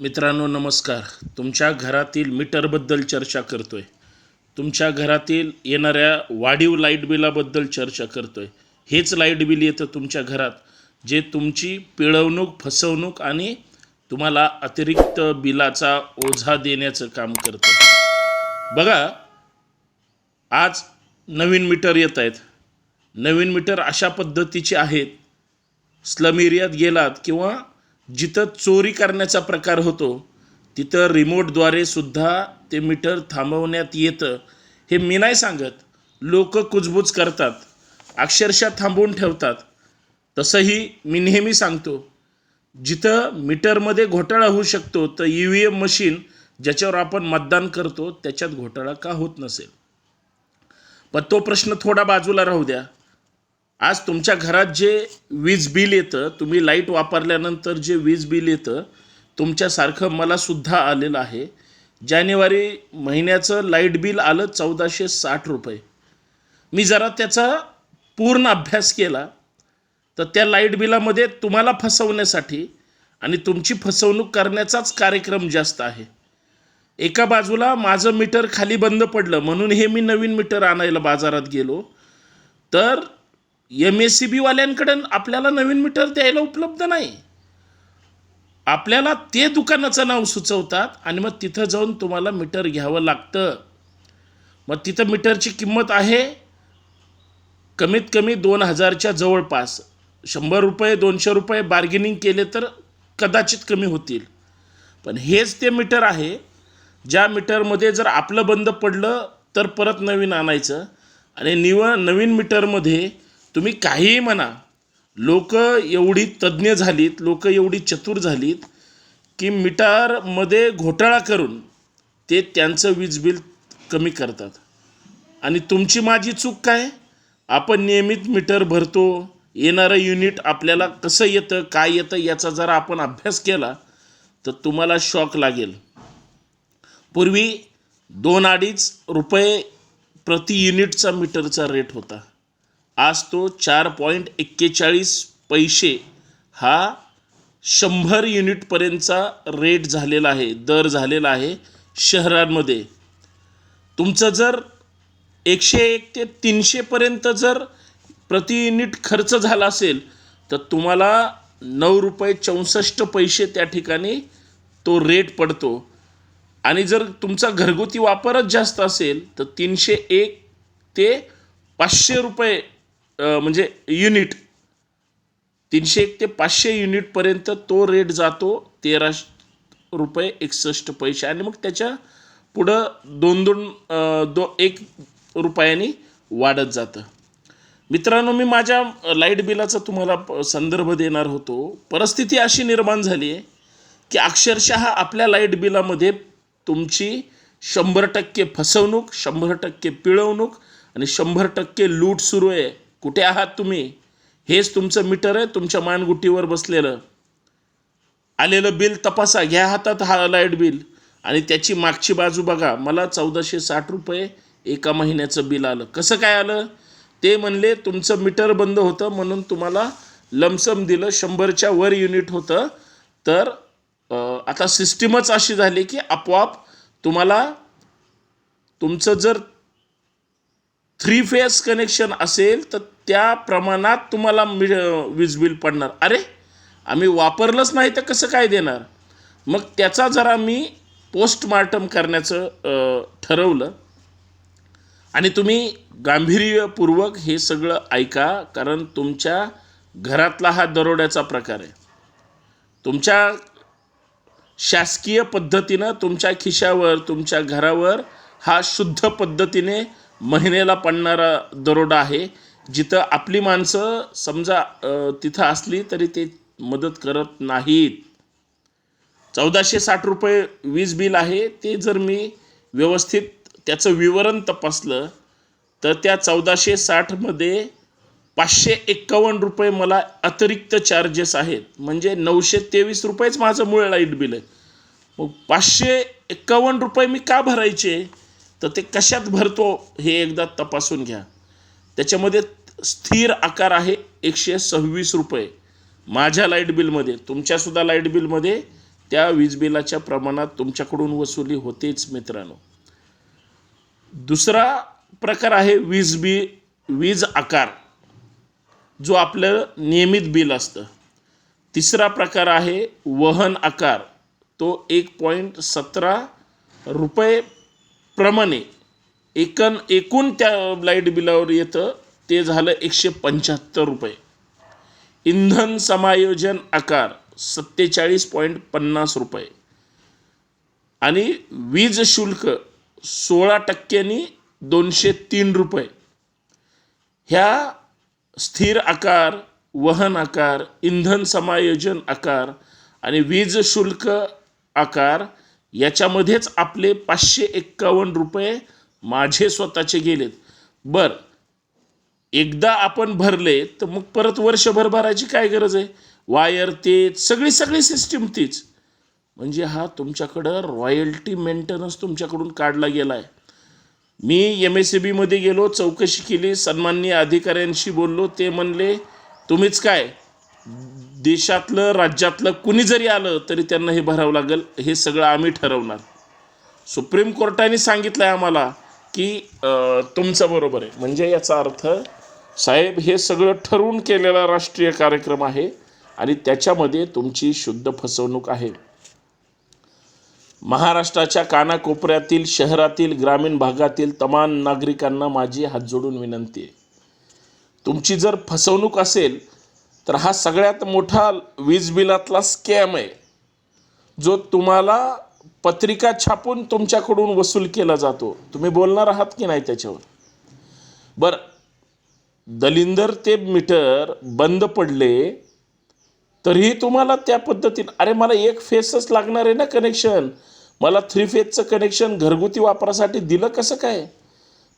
मित्रांनो नमस्कार. तुमच्या घरातील मीटरबद्दल चर्चा करतो आहे तुमच्या घरातील येणाऱ्या वाढीव लाइट बिलाबद्दल चर्चा करतोय. हेच लाइट बिल येतं तुमच्या घरात जे तुमची पिळवणूक फसवणूक आणि तुम्हाला अतिरिक्त बिलाचा ओझा देण्याचं काम करतं. बघा आज नवीन मीटर येत आहेत. नवीन मीटर अशा पद्धतीचे आहेत. स्लम एरियात गेलात किंवा जिथं चोरी करण्याचा प्रकार होतो तिथं रिमोटद्वारे सुद्धा ते मीटर थांबवण्यात येतं हे मी नाही सांगत. लोक कुजबूज करतात अक्षरशः थांबवून ठेवतात. तसंही मी नेहमी सांगतो जिथं मीटरमध्ये घोटाळा होऊ शकतो तर ई व्ही एम मशीन ज्याच्यावर आपण मतदान करतो त्याच्यात घोटाळा का होत नसेल? पण तो प्रश्न थोडा बाजूला राहू द्या. आज तुमच्या घरात जे वीज बिल येतं तुम्ही लाइट वापरल्यानंतर जे वीज बिल येतं तुमच्यासारखं मला सुद्धा आलेलं आहे. जानेवारी महिन्याचं लाइट बिल आलं चौदाशे साठ रुपये. मी जरा त्याचा पूर्ण अभ्यास केला. तर त्या लाइट बिलामध्ये तुम्हाला फसवण्यासाठी आणि तुमची फसवणूक करण्याचाच कार्यक्रम जास्त आहे. एका बाजूला माझं मीटर खाली बंद पडलं म्हणून हे मी नवीन मीटर आणायला बाजारात गेलो. तर एम एस सी बीवाल्यांकडं आपल्याला नवीन मीटर द्यायला उपलब्ध नाही. आपल्याला ते दुकानाचं नाव सुचवतात आणि मग तिथं जाऊन तुम्हाला मीटर घ्यावं लागतं. मग तिथं मीटरची किंमत आहे कमीत कमी दोन हजारच्या जवळपास. शंभर रुपये दोनशे रुपये बार्गेनिंग केले तर कदाचित कमी होतील. पण हेच ते मीटर आहे. ज्या मीटरमध्ये जर आपलं बंद पडलं तर परत नवीन आणायचं. आणि निव नवीन मीटरमध्ये तुम्ही काहीही म्हणा लोक एवढी तज्ज्ञ झालीत लोक एवढी चतुर झालीत की मिटारमध्ये घोटाळा करून ते त्यांचं वीज बिल कमी करतात. आणि तुमची माझी चूक काय? आपण नियमित मीटर भरतो येणारं युनिट आपल्याला कसं येतं काय येतं याचा जर आपण अभ्यास केला तर तुम्हाला शॉक लागेल. पूर्वी दोन अडीच रुपये प्रति युनिटचा मीटरचा रेट होता. आज तो चार पॉईंट एक्केचाळीस पैसे हा शंभर युनिटपर्यंतचा रेट झालेला आहे दर झालेला आहे शहरांमध्ये. तुमचं जर एकशे एक ते तीनशेपर्यंत जर प्रति युनिट खर्च झाला असेल तर तुम्हाला नऊ रुपये चौसष्ट पैसे त्या ठिकाणी तो रेट पडतो. आणि जर तुमचा घरगुती वापरच जास्त असेल तर तीनशे एक ते पाचशे रुपये म्हणजे युनिट. तीनशे एक ते पाचशे युनिटपर्यंत तो रेट जातो तेरा रुपये एकसष्ट पैसे. आणि मग त्याच्या पुढं दोन दोन दो एक रुपयानी वाढत जातं. मित्रांनो मी माझ्या लाइट बिलाचा तुम्हाला प- संदर्भ देणार होतो. परिस्थिती अशी निर्माण झाली आहे की अक्षरशः आपल्या लाइट बिलामध्ये तुमची शंभर टक्के फसवणूक शंभर टक्के पिळवणूक आणि शंभर टक्के लूट सुरू आहे. कुठे आहात तुम्ही? हेच तुमचं मीटर आहे तुमच्या मानगुटीवर बसलेलं. आलेलं बिल तपासा घ्या हातात हा लाइट बिल आणि त्याची मागची बाजू बघा मला चौदाशे साठ रुपये एका महिन्याचं बिल आलं. कसं काय आलं? ते म्हणले तुमचं मीटर बंद होतं म्हणून तुम्हाला लमसम दिलं शंभरच्या वर युनिट होतं. तर आता सिस्टीमच अशी झाली की आपोआप तुम्हाला तुमचं जर थ्री फेस कनेक्शन असेल तर त्या प्रमाणात तुम्हाला मि वीज बिल पडणार. अरे आम्ही वापरलंच नाही तर कसं काय देणार? मग त्याचा जरा मी पोस्टमार्टम करण्याचं ठरवलं. आणि तुम्ही गांभीर्यपूर्वक हे सगळं ऐका कारण तुमच्या घरातला हा दरोड्याचा प्रकार आहे. तुमच्या शासकीय पद्धतीनं तुमच्या खिशावर तुमच्या घरावर हा शुद्ध पद्धतीने महिन्याला पडणारा दरोडा आहे. जिथं आपली माणसं समजा तिथं असली तरी ते मदत करत नाहीत. चौदाशे साठ रुपये वीज बिल आहे. ते जर मी व्यवस्थित त्याचं विवरण तपासलं तर त्या चौदाशे साठमध्ये पाचशे एक्कावन्न रुपये मला अतिरिक्त चार्जेस आहेत. म्हणजे नऊशे तेवीस रुपयेच माझं मूळ लाइट बिल आहे. मग पाचशे एक्कावन्न रुपये मी का भरायचे? तर ते कशात भरतो हे एकदा तपासून घ्या. त्याच्यामध्ये स्थिर आकार आहे एकशे सव्वीस रुपये. माझ्या लाइट बिलमध्ये तुमच्यासुद्धा लाइट बिलमध्ये त्या वीज बिलाच्या प्रमाणात तुमच्याकडून वसुली होतेच मित्रांनो. दुसरा प्रकार आहे वीज बी वीज आकार जो आपलं नियमित बिल असतं. तिसरा प्रकार आहे वहन आकार तो एक पॉईंट सतरा रुपये प्रमाणे एकन एकूण त्या लाइट बिलावर येतं ते झालं एकशे पंच्याहत्तर रुपये. इंधन समायोजन आकार सत्तेचाळीस पॉईंट पन्नास रुपये. आणि वीज शुल्क सोळा टक्क्यांनी दोनशे तीन रुपये. ह्या स्थिर आकार वहन आकार इंधन समायोजन आकार आणि वीज शुल्क आकार याच्यामध्येच आपले पाचशे एक्कावन्न रुपये माझे स्वतःचे गेलेत. बर एकदा आपण भरले तर मग परत वर्षभर भरायची काय गरज आहे? वायर ते सगळी सगळी सिस्टीम तीच. म्हणजे हा तुमच्याकडं रॉयल्टी मेंटेनन्स तुमच्याकडून काढला गेला आहे मी एम एस सी बीमध्ये गेलो चौकशी केली सन्माननीय अधिकाऱ्यांशी बोललो ते म्हणले तुम्हीच काय देशातलं राज्यातलं कुणी जरी आलं तरी त्यांना हे भरावं लागेल. हे सगळं आम्ही ठरवणार. सुप्रीम कोर्टाने सांगितलं आहे आम्हाला की तुमचं बरोबर आहे. म्हणजे याचा अर्थ साहेब हे सगळं ठरवून केलेला राष्ट्रीय कार्यक्रम आहे आणि त्याच्यामध्ये तुमची शुद्ध फसवणूक आहे. महाराष्ट्राच्या कानाकोपऱ्यातील शहरातील ग्रामीण भागातील तमाम नागरिकांना माझी हात जोडून विनंती आहे. तुमची जर फसवणूक असेल तर हा सगळ्यात मोठा वीज बिलातला स्कॅम आहे. जो तुम्हाला पत्रिका छापून तुमच्याकडून वसूल केला जातो. तुम्ही बोलणार आहात की नाही त्याच्यावर? बरं दलिंदर ते मीटर बंद पडले तरीही तुम्हाला त्या पद्धतीनं अरे मला एक फेसच लागणार आहे ना कनेक्शन मला थ्री फेजचं कनेक्शन घरगुती वापरासाठी दिलं कसं काय?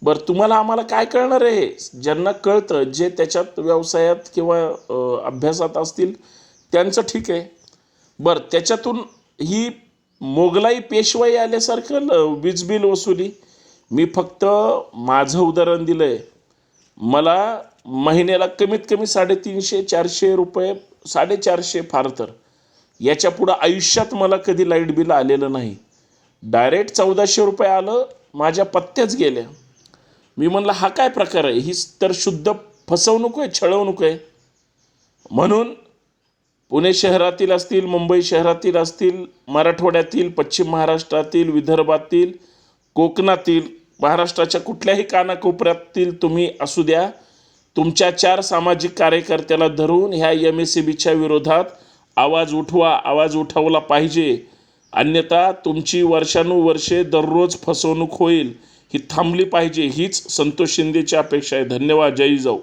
बरं तुम्हाला आम्हाला काय कळणार आहे? ज्यांना कळतं जे त्याच्यात व्यवसायात किंवा अभ्यासात असतील त्यांचं ठीक आहे. बरं त्याच्यातून ही मोगलाई पेशवाई आल्यासारखं वीज बिल वसुली. मी फक्त माझं उदाहरण दिलं आहे मला महिन्याला कमीत कमी साडेतीनशे चारशे रुपये साडेचारशे फार तर. याच्या पुढं आयुष्यात मला कधी लाइट बिल आलेलं नाही. डायरेक्ट चौदाशे रुपये आलं माझ्या पत्त्याच गेल्या. मी म्हणलं हा काय प्रकार आहे? ही तर शुद्ध फसवणूक आहे छळवणूक आहे. म्हणून पुणे शहरातील असतील मुंबई शहरातील असतील मराठवाड्यातील पश्चिम महाराष्ट्रातील विदर्भातील कोकणातील महाराष्ट्राच्या कुठल्याही कानाकोपऱ्यातील तुम्ही असू द्या तुमच्या चार सामाजिक कार्यकर्त्याला धरून ह्या एम एस सी बीच्या विरोधात आवाज उठवा आवाज उठवला पाहिजे. अन्यथा तुमची वर्षानुवर्षे दररोज फसवणूक होईल. ही थांबली पाहिजे. हीच संतोष शिंदेची अपेक्षा आहे. धन्यवाद. जय जाऊ